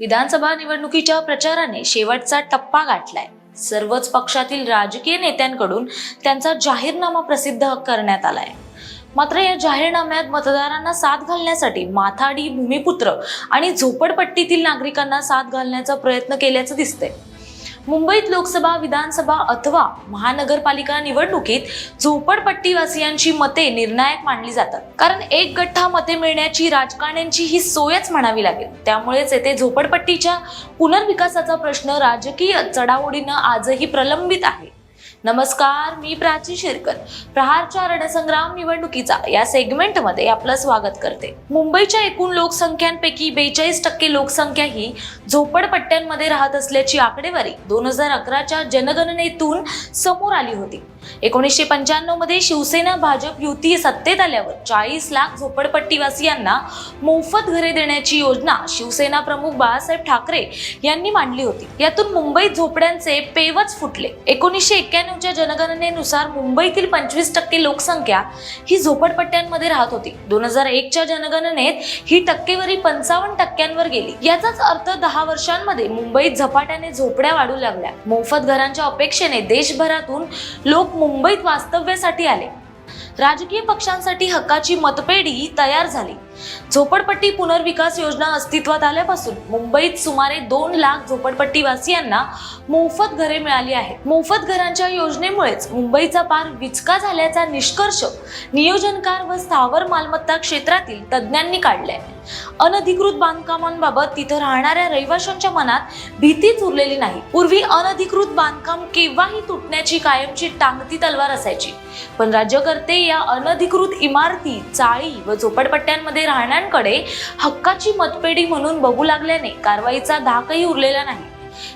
विधानसभा निवडणुकीच्या प्रचाराने शेवटचा टप्पा गाठलाय. सर्वच पक्षातील राजकीय नेत्यांकडून त्यांचा जाहीरनामा प्रसिद्ध करण्यात आलाय. मात्र या जाहीरनाम्यात मतदारांना साथ घालण्यासाठी माथाडी भूमिपुत्र आणि झोपडपट्टीतील नागरिकांना साथ घालण्याचा प्रयत्न केल्याचं दिसतंय. मुंबईत लोकसभा विधानसभा अथवा महानगरपालिका निवडणुकीत झोपडपट्टीवासियांची मते निर्णायक मानली जातात. कारण एक गठ्ठा मते मिळण्याची राजकारण्यांची ही सोयच म्हणावी लागेल. त्यामुळेच येथे झोपडपट्टीच्या पुनर्विकासाचा प्रश्न राजकीय चढाओढीनं आजही प्रलंबित आहे. नमस्कार मी प्राची शिरकर. प्रहारच्या रणसंग्राम निवडणुकीचा या सेगमेंटमध्ये आपलं स्वागत करते. मुंबईच्या एकूण लोकसंख्यांपैकी बेचाळीस टक्के लोकसंख्या ही झोपडपट्ट्यांमध्ये राहत असल्याची आकडेवारी दोन हजार अकराच्या जनगणनेतून समोर आली होती. एकोणीसशे पंच्याण्णवमध्ये शिवसेना भाजप युती सत्तेत आल्यावर चाळीस लाख झोपडपट्टीवासियांना मोफत घरे देण्याची योजना शिवसेना प्रमुख बाळासाहेब ठाकरे यांनी मांडली होती. यातून मुंबईत झोपड्यांचे पेवच फुटले. एकोणीसशे एक्क्याण्णवच्या जनगणनेनुसार मुंबईतील पंचवीस टक्के लोकसंख्या ही झोपडपट्ट्यांमध्ये राहत होती. दोन हजार एकच्या जनगणनेत ही टक्केवारी पंचावन्न टक्क्यांवर गेली. याचाच अर्थ दहा वर्षांमध्ये मुंबईत झपाट्याने झोपड्या वाढू लागल्या. मोफत घरांच्या अपेक्षेने देशभरातून लोक मुंबईत वास्तव्यासाठी आले. राजकीय पक्षांसाठी हक्काची मतपेढी तयार झाली. झोपडपट्टी पुनर्विकास योजना अस्तित्वात आल्यापासून मुंबईत सुमारे दोन लाख झोपडपट्टीवासियांना मोफत घरे मिळाली आहेत. मोफत घरांच्या योजनेमुळेच मुंबईचा पार विचका झाल्याचा निष्कर्ष नियोजनकार व स्थावर मालमत्ता क्षेत्रातील तज्ज्ञांनी काढलाय. अनधिकृत बांधकामांबाबत तिथं राहणाऱ्या रहिवाशांच्या मनात भीतीच उरलेली नाही. पूर्वी अनधिकृत बांधकाम केव्हाही तुटण्याची कायमची टांगती तलवार असायची. पण राज्यकर्ते या अनधिकृत इमारती चाळी व झोपडपट्ट्यांमध्ये राहण्यांकडे हक्काची मतपेढी म्हणून बघू लागल्याने कारवाईचा धाकही उरलेला नाही.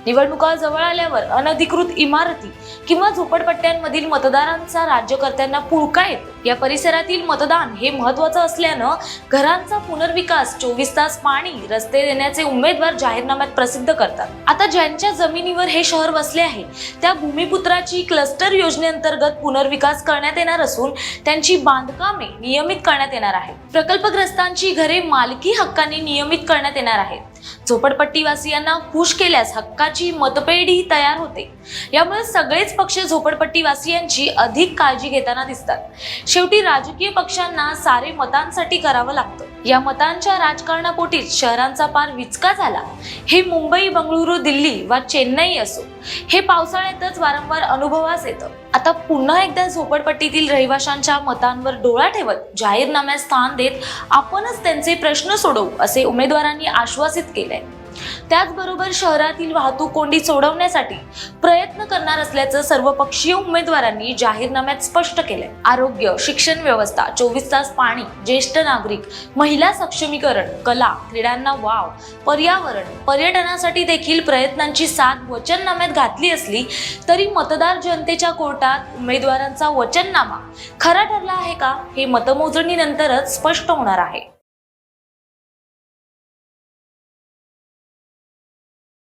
निवडणुका जवळ आल्यावर अनधिकृत इमारती किंवा झोपडपट्ट्यांमधील मतदारांचा राज्यकर्त्यांना पुळका येतो. या परिसरातील मतदान हे महत्वाचं असल्यानं घरांचा पुनर्विकास चोवीस तास पाणी रस्ते देण्याचे उमेदवार जाहीरनाम्यात प्रसिद्ध करतात. आता ज्यांच्या जमिनीवर हे शहर वसले आहे त्या भूमिपुत्राची क्लस्टर योजनेअंतर्गत पुनर्विकास करण्यात येणार असून त्यांची बांधकामे नियमित करण्यात येणार आहे प्रकल्पग्रस्तांची घरे मालकी हक्काने नियमित करण्यात येणार आहेत. झोपडपट्टीवासियांना खुश केल्यास हक्काची मतपेढी तयार होते. यामुळे सगळेच पक्ष झोपडपट्टीवासियांची अधिक काळजी घेताना दिसतात. शेवटी राजकीय पक्षांना सारे मतांसाठी करावं लागतं. या मतांच्या राजकारणापोटीच शहरांचा पार विचका झाला. हे मुंबई बंगळुरू दिल्ली वा चेन्नई असो हे पावसाळ्यातच वारंवार अनुभवास येतं. आता पुन्हा एकदा झोपडपट्टीतील रहिवाशांच्या मतांवर डोळा ठेवत जाहीरनाम्यात स्थान देत आपणच त्यांचे प्रश्न सोडवू असे उमेदवारांनी आश्वासित केलंय. त्याचबरोबर शहरातील वाहतूक कोंडी सोडवण्यासाठी प्रयत्न करणार असल्याचं सर्वपक्षीय उमेदवारांनी जाहीरनाम्यात स्पष्ट केलंय. आरोग्य शिक्षण व्यवस्था चोवीस तास पाणी ज्येष्ठ नागरिक महिला सक्षमीकरण कला क्रीडांना वाव पर्यावरण पर्यटनासाठी देखील प्रयत्नांची साथ वचननाम्यात घातली असली तरी मतदार जनतेच्या कोर्टात उमेदवारांचा वचननामा खरा ठरला आहे का हे मतमोजणीनंतरच स्पष्ट होणार आहे.